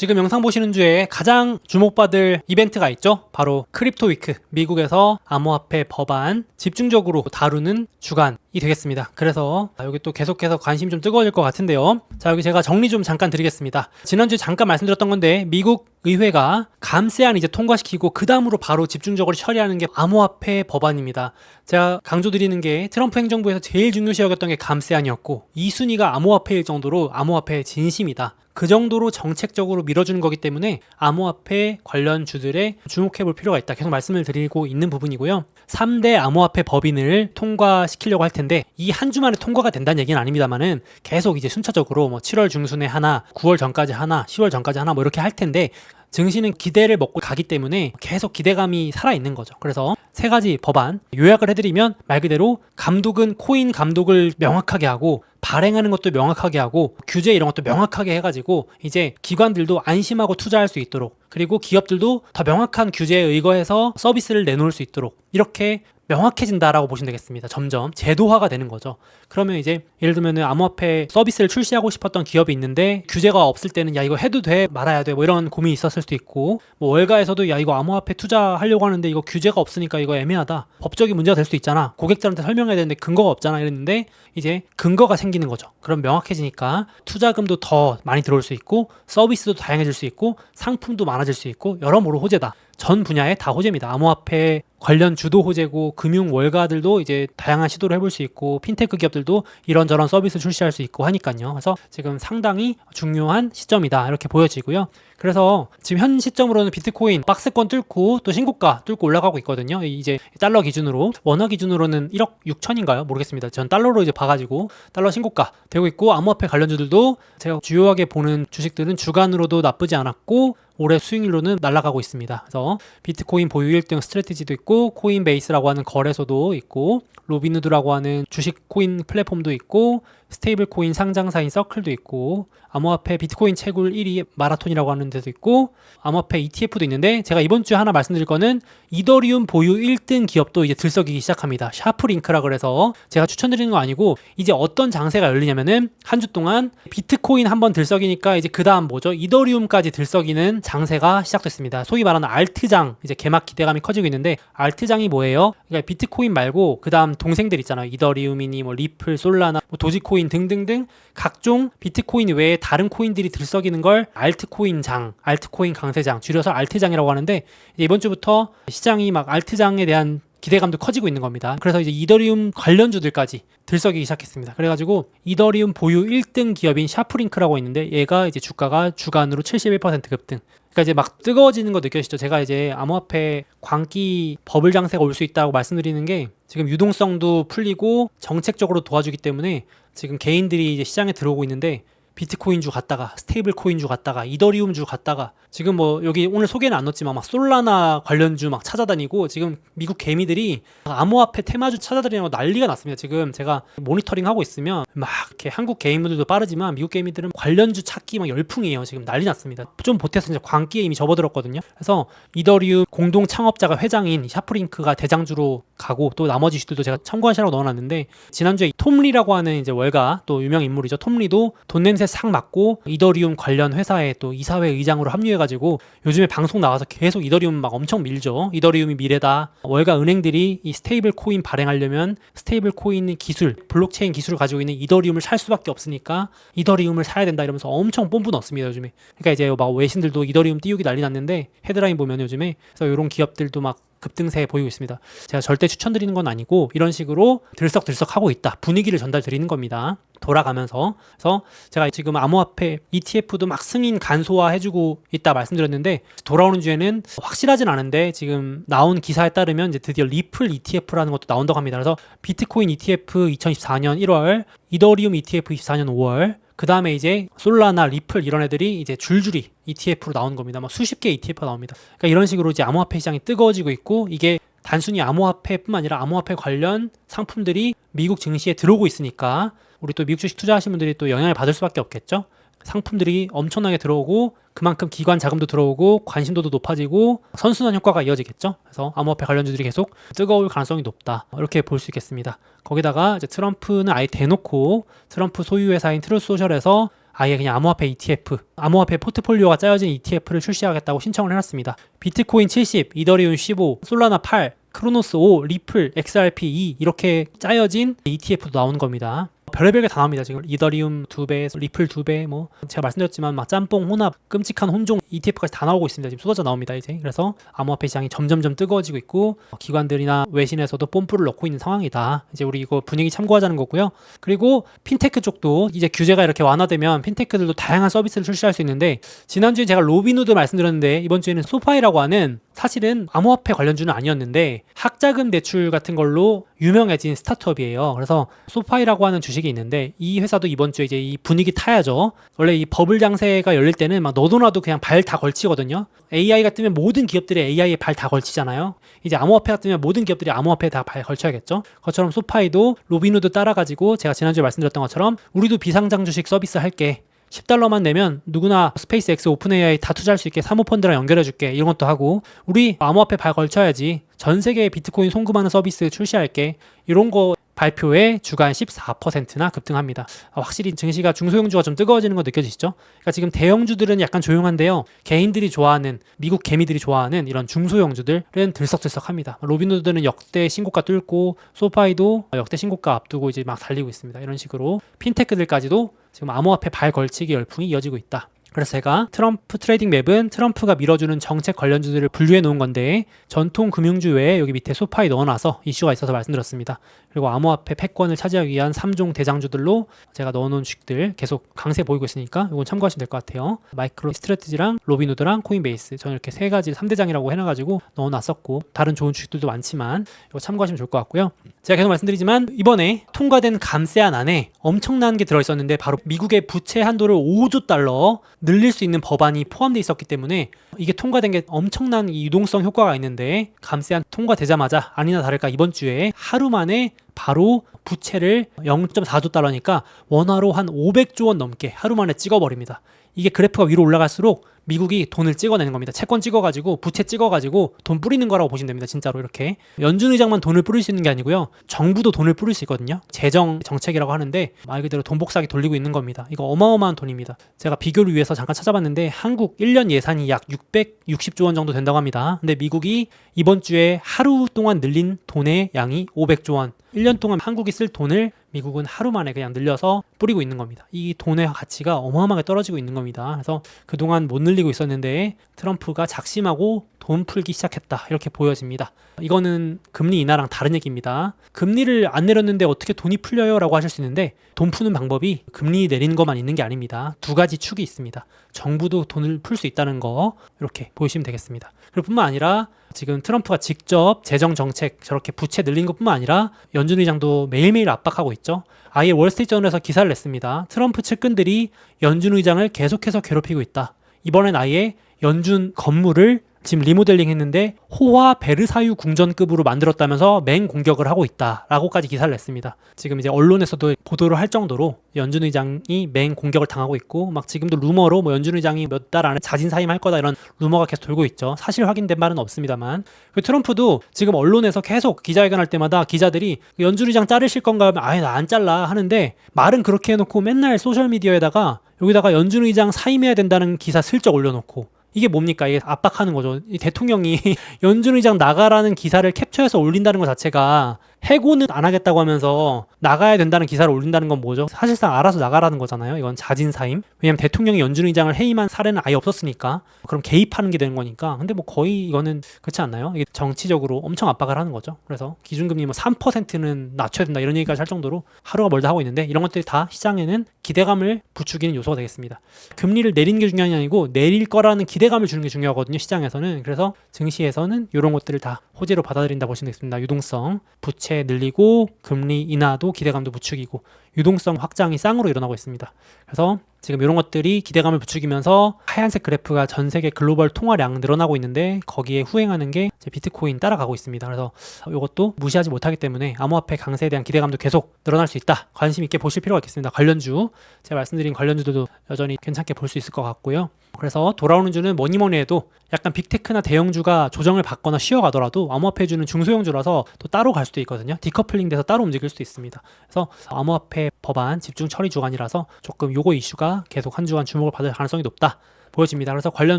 지금 영상 보시는 주에 가장 주목받을 이벤트가 있죠. 바로 크립토 위크. 미국에서 암호화폐 법안 집중적으로 다루는 주간이 되겠습니다. 그래서 여기 또 계속해서 관심 좀 뜨거워질 것 같은데요. 자, 여기 제가 정리 좀 잠깐 드리겠습니다. 지난주에 잠깐 말씀드렸던 건데 미국 의회가 감세안 이제 통과시키고 그 다음으로 바로 집중적으로 처리하는 게 암호화폐 법안입니다. 제가 강조드리는 게 트럼프 행정부에서 제일 중요시 여겼던 게 감세안이었고 2순위가 암호화폐일 정도로 암호화폐의 진심이다. 그 정도로 정책적으로 밀어주는 거기 때문에 암호화폐 관련 주들에 주목해 볼 필요가 있다. 계속 말씀을 드리고 있는 부분이고요. 3대 암호화폐 법인을 통과시키려고 할 텐데 이 한 주만에 통과가 된다는 얘기는 아닙니다만은 계속 이제 순차적으로 뭐 7월 중순에 하나, 9월 전까지 하나, 10월 전까지 하나 뭐 이렇게 할 텐데 증시는 기대를 먹고 가기 때문에 계속 기대감이 살아 있는 거죠. 그래서 세 가지 법안 요약을 해드리면 말 그대로 감독은 코인 감독을 명확하게 하고 발행하는 것도 명확하게 하고 규제 이런 것도 명확하게 해가지고 이제 기관들도 안심하고 투자할 수 있도록 그리고 기업들도 더 명확한 규제에 의거해서 서비스를 내놓을 수 있도록 이렇게 명확해진다라고 보시면 되겠습니다. 점점 제도화가 되는 거죠. 그러면 이제 예를 들면 암호화폐 서비스를 출시하고 싶었던 기업이 있는데 규제가 없을 때는 야 이거 해도 돼 말아야 돼 뭐 이런 고민이 있었을 수도 있고 뭐 월가에서도 야 이거 암호화폐 투자하려고 하는데 이거 규제가 없으니까 이거 애매하다 법적인 문제가 될 수도 있잖아 고객들한테 설명해야 되는데 근거가 없잖아 이랬는데 이제 근거가 생기는 거죠. 그럼 명확해지니까 투자금도 더 많이 들어올 수 있고 서비스도 다양해질 수 있고 상품도 많아질 수 있고 여러모로 호재다. 전 분야에 다 호재입니다. 암호화폐 관련 주도 호재고 금융 월가들도 이제 다양한 시도를 해볼 수 있고 핀테크 기업들도 이런저런 서비스 출시할 수 있고 하니까요. 그래서 지금 상당히 중요한 시점이다 이렇게 보여지고요. 그래서 지금 현 시점으로는 비트코인 박스권 뚫고 또 신고가 뚫고 올라가고 있거든요. 이제 달러 기준으로 원화 기준으로는 1억 6천인가요? 모르겠습니다. 전 달러로 이제 봐가지고 달러 신고가 되고 있고 암호화폐 관련주들도 제가 주요하게 보는 주식들은 주간으로도 나쁘지 않았고 올해 수익률로는 날아가고 있습니다. 그래서 비트코인 보유 1등 스트레티지도 있고 코인베이스라고 하는 거래소도 있고 로빈후드라고 하는 주식 코인 플랫폼도 있고 스테이블 코인 상장사인 서클도 있고 암호화폐 비트코인 채굴 1위 마라톤이라고 하는 데도 있고 암호화폐 ETF도 있는데 제가 이번 주에 하나 말씀드릴 거는 이더리움 보유 1등 기업도 이제 들썩이기 시작합니다. 샤프링크라 그래서 제가 추천드리는 거 아니고 이제 어떤 장세가 열리냐면은 한 주 동안 비트코인 한번 들썩이니까 이제 그 다음 뭐죠? 이더리움까지 들썩이는 장세가 시작됐습니다. 소위 말하는 알트장 이제 개막 기대감이 커지고 있는데 알트장이 뭐예요? 그러니까 비트코인 말고 그 다음 동생들 있잖아요. 이더리움이니 뭐 리플, 솔라나, 뭐 도지코인 등등등 각종 비트코인 외에 다른 코인들이 들썩이는 걸 알트코인 장, 알트코인 강세장, 줄여서 알트장이라고 하는데 이번 주부터 시장이 막 알트장에 대한 기대감도 커지고 있는 겁니다. 그래서 이제 이더리움 관련주들까지 들썩이기 시작했습니다. 그래가지고 이더리움 보유 1등 기업인 샤프링크라고 있는데 얘가 이제 주가가 주간으로 71% 급등. 그러니까 이제 막 뜨거워지는 거 느껴지죠. 제가 이제 암호화폐 광기 버블 장세가 올 수 있다고 말씀드리는 게 지금 유동성도 풀리고 정책적으로 도와주기 때문에 지금 개인들이 이제 시장에 들어오고 있는데 비트코인 주 갔다가 스테이블 코인 주 갔다가 이더리움 주 갔다가 지금 뭐 여기 오늘 소개는 안 넣었지만 막 솔라나 관련 주 막 찾아다니고 지금 미국 개미들이 암호화폐 테마주 찾아다니고 난리가 났습니다. 지금 제가 모니터링 하고 있으면 막 이렇게 한국 개미들도 빠르지만 미국 개미들은 관련 주 찾기 막 열풍이에요. 지금 난리 났습니다. 좀 보태서 이제 광기에 이미 접어들었거든요. 그래서 이더리움 공동 창업자가 회장인 샤프링크가 대장주로 가고 또 나머지 주들도 제가 참고하시라고 넣어놨는데 지난주에 톰리라고 하는 이제 월가 또 유명 인물이죠. 톰리도 돈 냄새 싹 맡고 이더리움 관련 회사에 또 이사회 의장으로 합류해가지고 요즘에 방송 나와서 계속 이더리움 막 엄청 밀죠. 이더리움이 미래다. 월가 은행들이 이 스테이블 코인 발행하려면 스테이블 코인 기술, 블록체인 기술을 가지고 있는 이더리움을 살 수밖에 없으니까 이더리움을 사야 된다 이러면서 엄청 뽐뿌 넣습니다 요즘에. 그러니까 이제 막 외신들도 이더리움 띄우기 난리 났는데 헤드라인 보면 요즘에 그래서 이런 기업들도 막 급등세 보이고 있습니다. 제가 절대 추천드리는 건 아니고 이런 식으로 들썩들썩 하고 있다. 분위기를 전달 드리는 겁니다. 돌아가면서 그래서 제가 지금 암호화폐 ETF도 막 승인 간소화 해주고 있다 말씀드렸는데 돌아오는 주에는 확실하진 않은데 지금 나온 기사에 따르면 이제 드디어 리플 ETF라는 것도 나온다고 합니다. 그래서 비트코인 ETF 2024년 1월, 이더리움 ETF 24년 5월, 그 다음에 이제 솔라나 리플 이런 애들이 이제 줄줄이 ETF로 나오는 겁니다. 막 수십 개 ETF가 나옵니다. 그러니까 이런 식으로 이제 암호화폐 시장이 뜨거워지고 있고 이게 단순히 암호화폐뿐만 아니라 암호화폐 관련 상품들이 미국 증시에 들어오고 있으니까 우리 또 미국 주식 투자하시는 분들이 또 영향을 받을 수밖에 없겠죠. 상품들이 엄청나게 들어오고 그만큼 기관 자금도 들어오고 관심도도 높아지고 선순환 효과가 이어지겠죠. 그래서 암호화폐 관련주들이 계속 뜨거울 가능성이 높다. 이렇게 볼 수 있겠습니다. 거기다가 이제 트럼프는 아예 대놓고 트럼프 소유 회사인 트루스 소셜에서 아예 그냥 암호화폐 ETF, 암호화폐 포트폴리오가 짜여진 ETF를 출시하겠다고 신청을 해놨습니다. 비트코인 70, 이더리움 15, 솔라나 8, 크로노스 5, 리플, XRP 2 이렇게 짜여진 ETF도 나오는 겁니다. 별의별 게 다 나옵니다. 지금 이더리움 2배, 리플 2배, 뭐 제가 말씀드렸지만 막 짬뽕, 혼합, 끔찍한 혼종 ETF까지 다 나오고 있습니다. 지금 쏟아져 나옵니다. 이제 그래서 암호화폐 시장이 점점점 뜨거워지고 있고 어, 기관들이나 외신에서도 뽐뿌를 넣고 있는 상황이다. 이제 우리 이거 분위기 참고하자는 거고요. 그리고 핀테크 쪽도 이제 규제가 이렇게 완화되면 핀테크들도 다양한 서비스를 출시할 수 있는데 지난주에 제가 로비누드 말씀드렸는데 이번 주에는 소파이라고 하는 사실은 암호화폐 관련주는 아니었는데 학자금 대출 같은 걸로 유명해진 스타트업이에요. 그래서 소파이라고 하는 주식이 있는데 이 회사도 이번 주에 이제 이 분위기 타야죠. 원래 이 버블 장세가 열릴 때는 막 너도나도 그냥 발 다 걸치거든요. AI가 뜨면 모든 기업들이 AI에 발 다 걸치잖아요. 이제 암호화폐가 뜨면 모든 기업들이 암호화폐에 다 발 걸쳐야겠죠. 그것처럼 소파이도 로비누드 따라가지고 제가 지난주에 말씀드렸던 것처럼 우리도 비상장 주식 서비스 할게. 10달러만 내면 누구나 스페이스 X 오픈 AI 다 투자할 수 있게 사모펀드랑 연결해 줄게. 이런 것도 하고 우리 암호화폐 발 걸쳐야지 전 세계에 비트코인 송금하는 서비스 출시할게. 이런 거 발표에 주간 14%나 급등합니다. 아, 확실히 증시가 중소형주가 좀 뜨거워지는 거 느껴지시죠? 그러니까 지금 대형주들은 약간 조용한데요. 개인들이 좋아하는 미국 개미들이 좋아하는 이런 중소형주들은 들썩들썩합니다. 로빈후드는 역대 신고가 뚫고 소파이도 역대 신고가 앞두고 이제 막 달리고 있습니다. 이런 식으로 핀테크들까지도 지금 암호화폐 발 걸치기 열풍이 이어지고 있다. 그래서 제가 트럼프 트레이딩 맵은 트럼프가 밀어주는 정책 관련주들을 분류해 놓은 건데 전통 금융주 외에 여기 밑에 소파에 넣어놔서 이슈가 있어서 말씀드렸습니다. 그리고 암호화폐 패권을 차지하기 위한 3종 대장주들로 제가 넣어놓은 주식들 계속 강세 보이고 있으니까 이건 참고하시면 될 것 같아요. 마이크로 스트레티지랑 로비누드랑 코인베이스 저는 이렇게 세 가지 3대장이라고 해놔가지고 넣어놨었고 다른 좋은 주식들도 많지만 이거 참고하시면 좋을 것 같고요. 제가 계속 말씀드리지만 이번에 통과된 감세안 안에 엄청난 게 들어있었는데 바로 미국의 부채 한도를 5조 달러 늘릴 수 있는 법안이 포함되어 있었기 때문에 이게 통과된 게 엄청난 이 유동성 효과가 있는데 감세안 통과되자마자 아니나 다를까 이번 주에 하루 만에 바로 부채를 0.4조 달러니까 원화로 한 500조 원 넘게 하루 만에 찍어버립니다. 이게 그래프가 위로 올라갈수록 미국이 돈을 찍어내는 겁니다. 채권 찍어가지고 부채 찍어가지고 돈 뿌리는 거라고 보시면 됩니다. 진짜로 이렇게 연준 의장만 돈을 뿌릴 수 있는 게 아니고요. 정부도 돈을 뿌릴 수 있거든요. 재정 정책이라고 하는데 말 그대로 돈 복사기 돌리고 있는 겁니다. 이거 어마어마한 돈입니다. 제가 비교를 위해서 잠깐 찾아봤는데 한국 1년 예산이 약 660조 원 정도 된다고 합니다. 근데 미국이 이번 주에 하루 동안 늘린 돈의 양이 500조 원. 1년 동안 한국이 쓸 돈을 미국은 하루 만에 그냥 늘려서 뿌리고 있는 겁니다. 이 돈의 가치가 어마어마하게 떨어지고 있는 겁니다. 그래서 그동안 못 늘리고 있었는데 트럼프가 작심하고 돈 풀기 시작했다. 이렇게 보여집니다. 이거는 금리 인하랑 다른 얘기입니다. 금리를 안 내렸는데 어떻게 돈이 풀려요? 라고 하실 수 있는데 돈 푸는 방법이 금리 내리는 것만 있는 게 아닙니다. 두 가지 축이 있습니다. 정부도 돈을 풀 수 있다는 거 이렇게 보시면 되겠습니다. 그리고 뿐만 아니라 지금 트럼프가 직접 재정 정책 저렇게 부채 늘린 것뿐만 아니라 연준 의장도 매일매일 압박하고 있죠. 아예 월스트리트저널에서 기사를 냈습니다. 트럼프 측근들이 연준 의장을 계속해서 괴롭히고 있다. 이번엔 아예 연준 건물을 지금 리모델링 했는데 호화 베르사유 궁전급으로 만들었다면서 맹 공격을 하고 있다라고까지 기사를 냈습니다. 지금 이제 언론에서도 보도를 할 정도로 연준 의장이 맹 공격을 당하고 있고 막 지금도 루머로 뭐 연준 의장이 몇 달 안에 자진 사임할 거다 이런 루머가 계속 돌고 있죠. 사실 확인된 바는 없습니다만 그 트럼프도 지금 언론에서 계속 기자회견할 때마다 기자들이 연준 의장 자르실 건가 하면 아예 나 안 잘라 하는데 말은 그렇게 해놓고 맨날 소셜 미디어에다가 여기다가 연준 의장 사임해야 된다는 기사 슬쩍 올려놓고 이게 뭡니까? 이게 압박하는 거죠. 이 대통령이 연준 의장 나가라는 기사를 캡처해서 올린다는 것 자체가 해고는 안 하겠다고 하면서 나가야 된다는 기사를 올린다는 건 뭐죠? 사실상 알아서 나가라는 거잖아요. 이건 자진 사임. 왜냐면 대통령이 연준 의장을 해임한 사례는 아예 없었으니까. 그럼 개입하는 게 되는 거니까. 근데 뭐 거의 이거는 그렇지 않나요? 이게 정치적으로 엄청 압박을 하는 거죠. 그래서 기준금리 뭐 3%는 낮춰야 된다 이런 얘기까지 할 정도로 하루가 멀다 하고 있는데 이런 것들이 다 시장에는 기대감을 부추기는 요소가 되겠습니다. 금리를 내리는 게 중요한 게 아니고 내릴 거라는 기대감을 주는 게 중요하거든요. 시장에서는. 그래서 증시에서는 이런 것들을 다 호재로 받아들인다 보시면 되겠습니다. 유동성, 부채 늘리고 금리 인하도 기대감도 부추기고 유동성 확장이 쌍으로 일어나고 있습니다. 그래서 지금 이런 것들이 기대감을 부추기면서 하얀색 그래프가 전 세계 글로벌 통화량 늘어나고 있는데 거기에 후행하는 게 비트코인 따라가고 있습니다. 그래서 이것도 무시하지 못하기 때문에 암호화폐 강세에 대한 기대감도 계속 늘어날 수 있다. 관심 있게 보실 필요가 있겠습니다. 관련주 제가 말씀드린 관련주들도 여전히 괜찮게 볼 수 있을 것 같고요. 그래서 돌아오는 주는 뭐니 뭐니 해도 약간 빅테크나 대형주가 조정을 받거나 쉬어가더라도 암호화폐주는 중소형주라서 또 따로 갈 수도 있거든요. 디커플링 돼서 따로 움직일 수도 있습니다. 그래서 암호화폐 법안 집중 처리 주간이라서 조금 요거 이슈가 계속 한 주간 주목을 받을 가능성이 높다. 보여집니다. 그래서 관련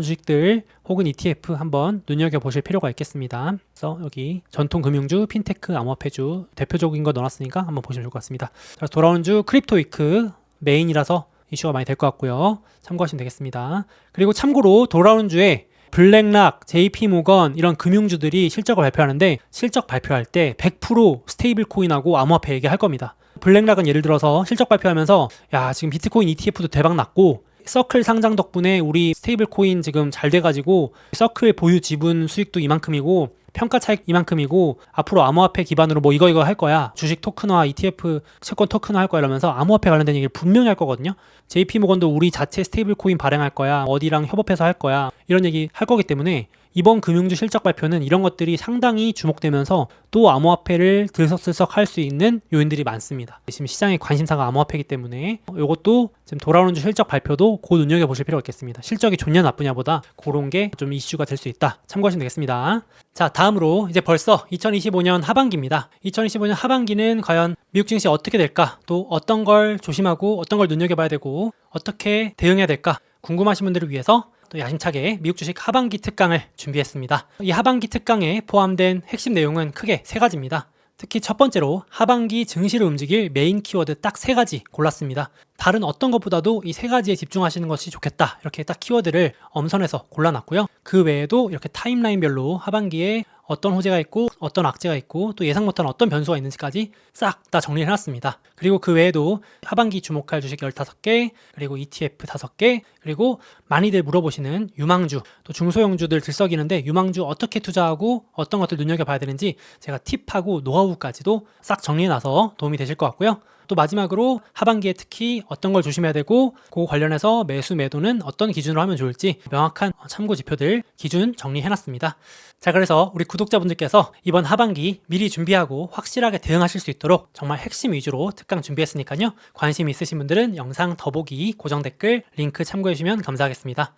주식들 혹은 ETF 한번 눈여겨보실 필요가 있겠습니다. 그래서 여기 전통 금융주, 핀테크, 암호화폐주 대표적인 거 넣어놨으니까 한번 보시면 좋을 것 같습니다. 자, 돌아오는 주 크립토 위크 메인이라서 이슈가 많이 될 것 같고요. 참고하시면 되겠습니다. 그리고 참고로 돌아오는 주에 블랙락, JP모건 이런 금융주들이 실적을 발표하는데 실적 발표할 때 100% 스테이블 코인하고 암호화폐 얘기할 겁니다. 블랙락은 예를 들어서 실적 발표하면서 야 지금 비트코인 ETF도 대박 났고 서클 상장 덕분에 우리 스테이블 코인 지금 잘 돼가지고 서클 보유 지분 수익도 이만큼이고 평가 차익 이만큼이고 앞으로 암호화폐 기반으로 뭐 이거 이거 할 거야 주식 토큰화 ETF 채권 토큰화 할 거야 이러면서 암호화폐 관련된 얘기를 분명히 할 거거든요. JP모건도 우리 자체 스테이블 코인 발행할 거야 어디랑 협업해서 할 거야 이런 얘기 할 거기 때문에 이번 금융주 실적 발표는 이런 것들이 상당히 주목되면서 또 암호화폐를 들썩들썩 할 수 있는 요인들이 많습니다. 지금 시장의 관심사가 암호화폐이기 때문에 이것도 지금 돌아오는 주 실적 발표도 곧 눈여겨 보실 필요가 있겠습니다. 실적이 좋냐 나쁘냐보다 그런 게 좀 이슈가 될 수 있다. 참고하시면 되겠습니다. 자 다음으로 이제 벌써 2025년 하반기입니다. 2025년 하반기는 과연 미국 증시 어떻게 될까? 또 어떤 걸 조심하고 어떤 걸 눈여겨봐야 되고 어떻게 대응해야 될까? 궁금하신 분들을 위해서 또 야심차게 미국 주식 하반기 특강을 준비했습니다. 이 하반기 특강에 포함된 핵심 내용은 크게 세 가지입니다. 특히 첫 번째로 하반기 증시를 움직일 메인 키워드 딱 세 가지 골랐습니다. 다른 어떤 것보다도 이 세 가지에 집중하시는 것이 좋겠다. 이렇게 딱 키워드를 엄선해서 골라놨고요. 그 외에도 이렇게 타임라인별로 하반기에 어떤 호재가 있고 어떤 악재가 있고 또 예상 못한 어떤 변수가 있는지까지 싹 다 정리를 해놨습니다. 그리고 그 외에도 하반기 주목할 주식 15개, 그리고 ETF 5개, 그리고 많이들 물어보시는 유망주, 또 중소형주들 들썩이는데 유망주 어떻게 투자하고 어떤 것들 눈여겨봐야 되는지 제가 팁하고 노하우까지도 싹 정리해 놔서 도움이 되실 것 같고요. 또 마지막으로 하반기에 특히 어떤 걸 조심해야 되고 그 관련해서 매수 매도는 어떤 기준으로 하면 좋을지 명확한 참고 지표들 기준 정리해놨습니다. 자 그래서 우리 구독자분들께서 이번 하반기 미리 준비하고 확실하게 대응하실 수 있도록 정말 핵심 위주로 특강 준비했으니까요. 관심 있으신 분들은 영상 더보기 고정 댓글 링크 참고해 주시면 감사하겠습니다.